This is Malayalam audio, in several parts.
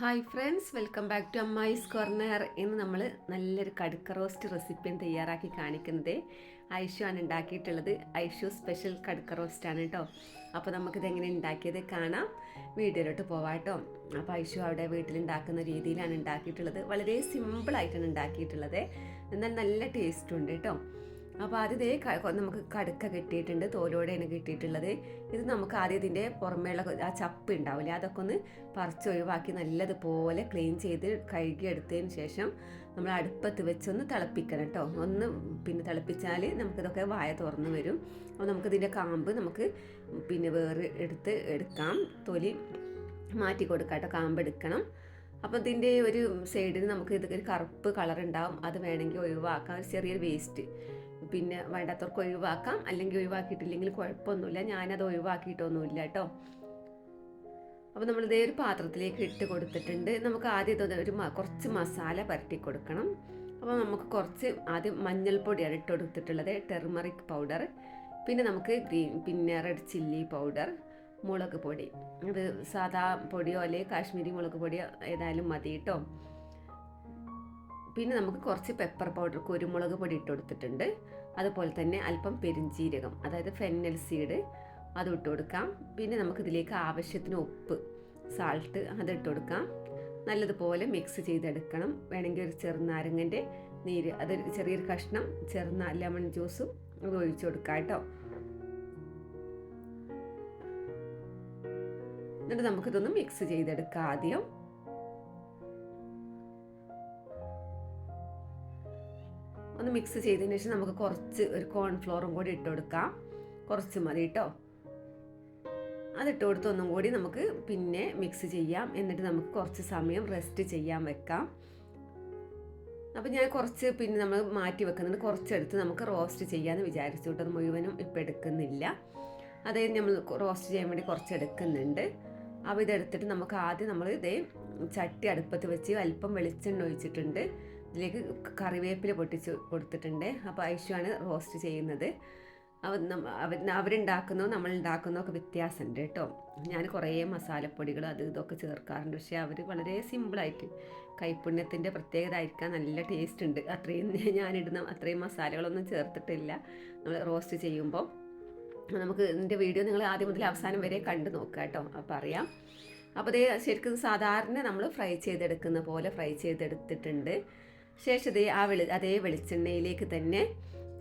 Hi friends welcome back to Ammayi's corner ഇന്ന് നമ്മൾ നല്ലൊരു കടുക്ക റോസ്റ്റ് റെസിപ്പിയും തയ്യാറാക്കി കാണിക്കുന്നത് ഐഷു ആണ് ഉണ്ടാക്കിയിട്ടുള്ളത്. ഐഷു സ്പെഷ്യൽ കടുക്ക റോസ്റ്റ് ആണ് കേട്ടോ അപ്പോൾ നമുക്കിത് എങ്ങനെ ഉണ്ടാക്കിയത് കാണാം. വീഡിയോയിലോട്ട് പോവാം കേട്ടോ അപ്പോൾ ഐഷു അവിടെ വീട്ടിലുണ്ടാക്കുന്ന രീതിയിലാണ് ഉണ്ടാക്കിയിട്ടുള്ളത്. വളരെ സിമ്പിളായിട്ടാണ് ഉണ്ടാക്കിയിട്ടുള്ളത്. എന്നാൽ നല്ല ടേസ്റ്റും ഉണ്ട് കേട്ടോ അപ്പോൾ ആദ്യം നമുക്ക് കടുക്ക കിട്ടിയിട്ടുണ്ട് തോലോടെയാണ് കിട്ടിയിട്ടുള്ളത്. ഇത് നമുക്ക് ആദ്യം ഇതിന്റെ പുറമേയുള്ള ആ ചപ്പ് ഉണ്ടാവില്ലേ അതൊക്കെ ഒന്ന് പറിച്ച് ഒഴിവാക്കി നല്ലതുപോലെ ക്ലീൻ ചെയ്ത് കഴുകിയെടുത്തതിന് ശേഷം നമ്മൾ അടുപ്പത്ത് വെച്ചൊന്ന് തിളപ്പിക്കണം കേട്ടോ. ഒന്ന് പിന്നെ തിളപ്പിച്ചാൽ നമുക്കിതൊക്കെ വായ തുറന്ന് വരും. അപ്പോൾ നമുക്കിതിന്റെ കാമ്പ് നമുക്ക് പിന്നെ വേറെ എടുത്ത് എടുക്കാം. തൊലി മാറ്റി കൊടുക്കാം കേട്ടോ കാമ്പ് എടുക്കണം. അപ്പോൾ ഇതിന്റെ ഒരു സൈഡിൽ നമുക്ക് ഇത് ഒരു കറുപ്പ് കളർ ഉണ്ടാവും. അത് വേണമെങ്കിൽ ഒഴിവാക്കാം. ഒരു ചെറിയൊരു വേസ്റ്റ് പിന്നെ വേണ്ടാത്തവർക്ക് ഒഴിവാക്കാം. അല്ലെങ്കിൽ ഒഴിവാക്കിയിട്ടില്ലെങ്കിൽ കുഴപ്പമൊന്നുമില്ല. ഞാനത് ഒഴിവാക്കിയിട്ടൊന്നുമില്ല കേട്ടോ. അപ്പോൾ നമ്മൾ ഇതേ ഒരു പാത്രത്തിലേക്ക് ഇട്ട് കൊടുത്തിട്ടുണ്ട്. നമുക്ക് ആദ്യം ഇത് ഒരു കുറച്ച് മസാല പരട്ടി കൊടുക്കണം. അപ്പോൾ നമുക്ക് കുറച്ച് ആദ്യം മഞ്ഞൾപ്പൊടിയാണ് ഇട്ട് കൊടുത്തിട്ടുള്ളത്. Turmeric powder. പിന്നെ നമുക്ക് ഗ്രീൻ പിന്നെ റെഡ് ചില്ലി പൗഡർ മുളക് പൊടി. ഇത് സാധാ പൊടിയോ അല്ലെങ്കിൽ കാശ്മീരി മുളക് പൊടിയോ ഏതായാലും മതി കേട്ടോ. പിന്നെ നമുക്ക് കുറച്ച് പെപ്പർ പൗഡർ കുരുമുളക് പൊടി ഇട്ട് കൊടുത്തിട്ടുണ്ട്. അതുപോലെ തന്നെ അല്പം പെരിഞ്ചീരകം അതായത് ഫെന്നൽ സീഡ് അത് ഇട്ട് കൊടുക്കാം. പിന്നെ നമുക്കിതിലേക്ക് ആവശ്യത്തിന് ഉപ്പ് സാൾട്ട് അത് ഇട്ട് കൊടുക്കാം. നല്ലതുപോലെ മിക്സ് ചെയ്തെടുക്കണം. വേണമെങ്കിൽ ഒരു ചെറുനാരങ്ങന്റെ നീര് അതൊരു ചെറിയൊരു കഷ്ണം ചെറുന ലെമൺ ജ്യൂസും അത് ഒഴിച്ചു കൊടുക്കാം കേട്ടോ. എന്നിട്ട് നമുക്കിതൊന്ന് മിക്സ് ചെയ്തെടുക്കാം ആദ്യം. ഒന്ന് മിക്സ് ചെയ്തതിന് ശേഷം നമുക്ക് കുറച്ച് ഒരു കോൺഫ്ലോറും കൂടി ഇട്ട് കൊടുക്കാം കുറച്ച് മതി കേട്ടോ അതിട്ട് കൊടുത്ത് ഒന്നും കൂടി നമുക്ക് പിന്നെ മിക്സ് ചെയ്യാം. എന്നിട്ട് നമുക്ക് കുറച്ച് സമയം റെസ്റ്റ് ചെയ്യാൻ വെക്കാം. അപ്പോൾ ഞാൻ കുറച്ച് പിന്നെ നമ്മൾ മാറ്റി വെക്കുന്നുണ്ട്. കുറച്ചെടുത്ത് നമുക്ക് റോസ്റ്റ് ചെയ്യാമെന്ന് വിചാരിച്ചു കേട്ടോ അത് മുഴുവനും ഇപ്പം എടുക്കുന്നില്ല. അതായത് നമ്മൾ റോസ്റ്റ് ചെയ്യാൻ വേണ്ടി കുറച്ച് എടുക്കുന്നുണ്ട് അപ്പോൾ ഇതെടുത്തിട്ട് നമുക്ക് ആദ്യം നമ്മൾ ഇതേ ചട്ടി അടുപ്പത്ത് വെച്ച് അല്പം വെളിച്ചെണ്ണ ഒഴിച്ചിട്ടുണ്ട്. ഇതിലേക്ക് കറിവേപ്പില പൊട്ടിച്ച് കൊടുത്തിട്ടുണ്ട്. അപ്പോൾ ഐഷുവാണ് റോസ്റ്റ് ചെയ്യുന്നത്. അവരുണ്ടാക്കുന്നോ നമ്മൾ ഉണ്ടാക്കുന്നോ ഒക്കെ വ്യത്യാസമുണ്ട് കേട്ടോ. ഞാൻ കുറേ മസാലപ്പൊടികൾ അത് ഇതൊക്കെ ചേർക്കാറുണ്ട്. പക്ഷേ അവർ വളരെ സിമ്പിളായിട്ട് കൈപ്പുണ്യത്തിന്റെ പ്രത്യേകത ആയിരിക്കാൻ നല്ല ടേസ്റ്റ് ഉണ്ട്. അത്രയും ഞാനിടുന്ന അത്രയും മസാലകളൊന്നും ചേർത്തിട്ടില്ല. നമ്മൾ റോസ്റ്റ് ചെയ്യുമ്പോൾ നമുക്ക് ഇതിന്റെ വീഡിയോ നിങ്ങൾ ആദ്യം മുതൽ അവസാനം വരെ കണ്ടു നോക്കുക കേട്ടോ. അപ്പോൾ അറിയാം അപ്പോൾ ഇതേ ശരിക്കും സാധാരണ നമ്മൾ ഫ്രൈ ചെയ്തെടുക്കുന്ന പോലെ ഫ്രൈ ചെയ്തെടുത്തിട്ടുണ്ട്. ശേഷം ഇതേ ആ വെളി അതേ വെളിച്ചെണ്ണയിലേക്ക് തന്നെ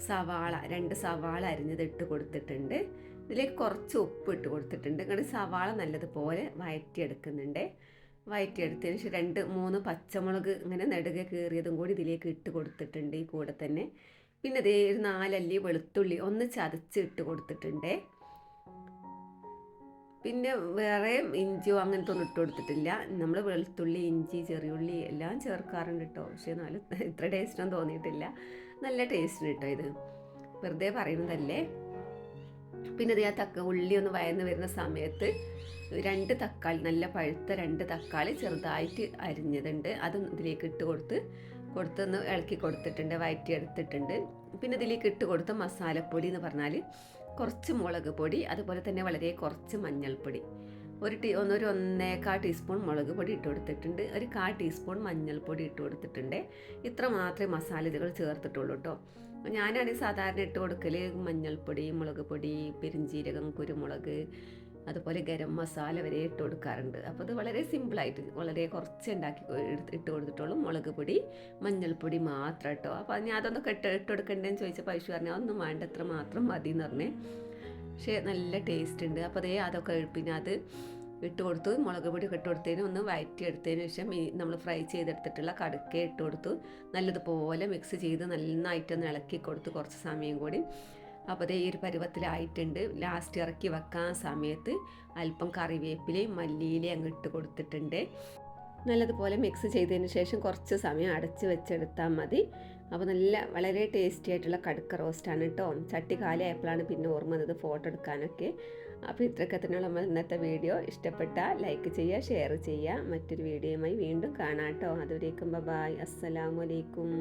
സവാള രണ്ട് സവാള അരിഞ്ഞത് ഇട്ട് കൊടുത്തിട്ടുണ്ട്. ഇതിലേക്ക് കുറച്ച് ഉപ്പ് ഇട്ട് കൊടുത്തിട്ടുണ്ട്. ഇങ്ങനെ സവാള നല്ലതുപോലെ വഴറ്റിയെടുക്കുന്നുണ്ട് വഴറ്റിയെടുത്തതിന് ശേഷം രണ്ട് മൂന്ന് പച്ചമുളക് ഇങ്ങനെ നെടുകെ കീറിയതും കൂടി ഇതിലേക്ക് ഇട്ട് കൊടുത്തിട്ടുണ്ട് ഈ കൂടെ തന്നെ. പിന്നെ ഇതേ ഒരു നാലല്ലി വെളുത്തുള്ളി ഒന്ന് ചതച്ച് ഇട്ട് കൊടുത്തിട്ടുണ്ട്. പിന്നെ വേറെ ഇഞ്ചിയോ അങ്ങനത്തെ ഒന്നും ഇട്ട് കൊടുത്തിട്ടില്ല. നമ്മൾ വെളുത്തുള്ളി ഇഞ്ചി ചെറിയുള്ളി എല്ലാം ചേർക്കാറുണ്ട് കേട്ടോ പക്ഷേ എന്നാലും ഇത്ര ടേസ്റ്റൊന്നും തോന്നിയിട്ടില്ല. നല്ല ടേസ്റ്റ് കേട്ടോ ഇത്. വെറുതെ പറയുന്നതല്ലേ? പിന്നെ ഇത് ആ തക്ക ഉള്ളി ഒന്ന് വയന്ന് വരുന്ന സമയത്ത് രണ്ട് തക്കാളി നല്ല പഴുത്ത രണ്ട് തക്കാളി ചെറുതായിട്ട് അരിഞ്ഞതുണ്ട്. അത് ഇതിലേക്ക് ഇട്ട് കൊടുത്ത് കൊടുത്തൊന്ന് ഇളക്കി കൊടുത്തിട്ടുണ്ട് വയറ്റി എടുത്തിട്ടുണ്ട് പിന്നെ ഇതിലേക്ക് ഇട്ട് കൊടുത്ത മസാലപ്പൊടി എന്ന് പറഞ്ഞാൽ കുറച്ച് മുളക് പൊടി അതുപോലെ തന്നെ വളരെ കുറച്ച് മഞ്ഞൾപ്പൊടി. ഒരു ടീ ഒന്നൊരു ഒന്നേകാ ടീസ്പൂൺ മുളക് പൊടി ഇട്ട് കൊടുത്തിട്ടുണ്ട്. ഒരു കാ ടീസ്പൂൺ മഞ്ഞൾപ്പൊടി ഇട്ട് കൊടുത്തിട്ടുണ്ട്. ഇത്ര മാത്രമേ മസാല ഇതുകൾ ചേർത്തിട്ടുള്ളൂ കേട്ടോ. ഞാനാണ് സാധാരണ ഇട്ട് കൊടുക്കൽ മഞ്ഞൾപ്പൊടി മുളക് പൊടി പെരിഞ്ചീരകം കുരുമുളക് അതുപോലെ ഗരം മസാല വരെ ഇട്ട് കൊടുക്കാറുണ്ട്. അപ്പോൾ അത് വളരെ സിമ്പിളായിട്ട് വളരെ കുറച്ച് ഉണ്ടാക്കി എടുത്ത് ഇട്ട് കൊടുത്തിട്ടുള്ളൂ. മുളക് പൊടി മഞ്ഞൾപ്പൊടി മാത്രം കേട്ടോ അപ്പോൾ ഞാൻ അതൊന്നൊക്കെ ഇട്ട് ഇട്ട് കൊടുക്കണ്ടേന്ന് ചോദിച്ചപ്പോൾ പൈസ പറഞ്ഞു അതൊന്നും വേണ്ട എത്ര മാത്രം മതി എന്ന് പറഞ്ഞേ. പക്ഷേ നല്ല ടേസ്റ്റ് ഉണ്ട്. അപ്പോൾ അതേ അതൊക്കെ പിന്നെ അത് ഇട്ട് കൊടുത്തു. മുളക് പൊടി ഇട്ട് കൊടുത്തതിന് ഒന്ന് വയറ്റി എടുത്തതിന് ശേഷം ഈ നമ്മൾ ഫ്രൈ ചെയ്തെടുത്തിട്ടുള്ള കടുക്ക ഇട്ട് കൊടുത്തു. നല്ലതുപോലെ മിക്സ് ചെയ്ത് നന്നായിട്ടൊന്ന് ഇളക്കി കൊടുത്തു കുറച്ച് സമയം കൂടി. അപ്പോൾ അതേ ഈ ഒരു പരുവത്തിലായിട്ടുണ്ട്. ലാസ്റ്റ് ഇറക്കി വെക്കാൻ സമയത്ത് അല്പം കറിവേപ്പിലയും മല്ലിയിലയും അങ്ങ് ഇട്ട് കൊടുത്തിട്ടുണ്ട്. നല്ലതുപോലെ മിക്സ് ചെയ്തതിന് ശേഷം കുറച്ച് സമയം അടച്ച് വെച്ചെടുത്താൽ മതി. അപ്പോൾ നല്ല വളരെ ടേസ്റ്റി ആയിട്ടുള്ള കടുക്ക റോസ്റ്റാണ് കേട്ടോ. ചട്ടി കാലിയായപ്പോഴാണ് പിന്നെ ഓർമ്മ വന്നത് ഫോട്ടോ എടുക്കാനൊക്കെ. അപ്പോൾ ഇത്രയൊക്കെ തന്നെയുള്ള ഇന്നത്തെ വീഡിയോ ഇഷ്ടപ്പെട്ടാൽ ലൈക്ക് ചെയ്യുക ഷെയർ ചെയ്യുക. മറ്റൊരു വീഡിയോയുമായി വീണ്ടും കാണാം കേട്ടോ. അതുവരേക്കും ബബായ് അസ്സലാമലൈക്കും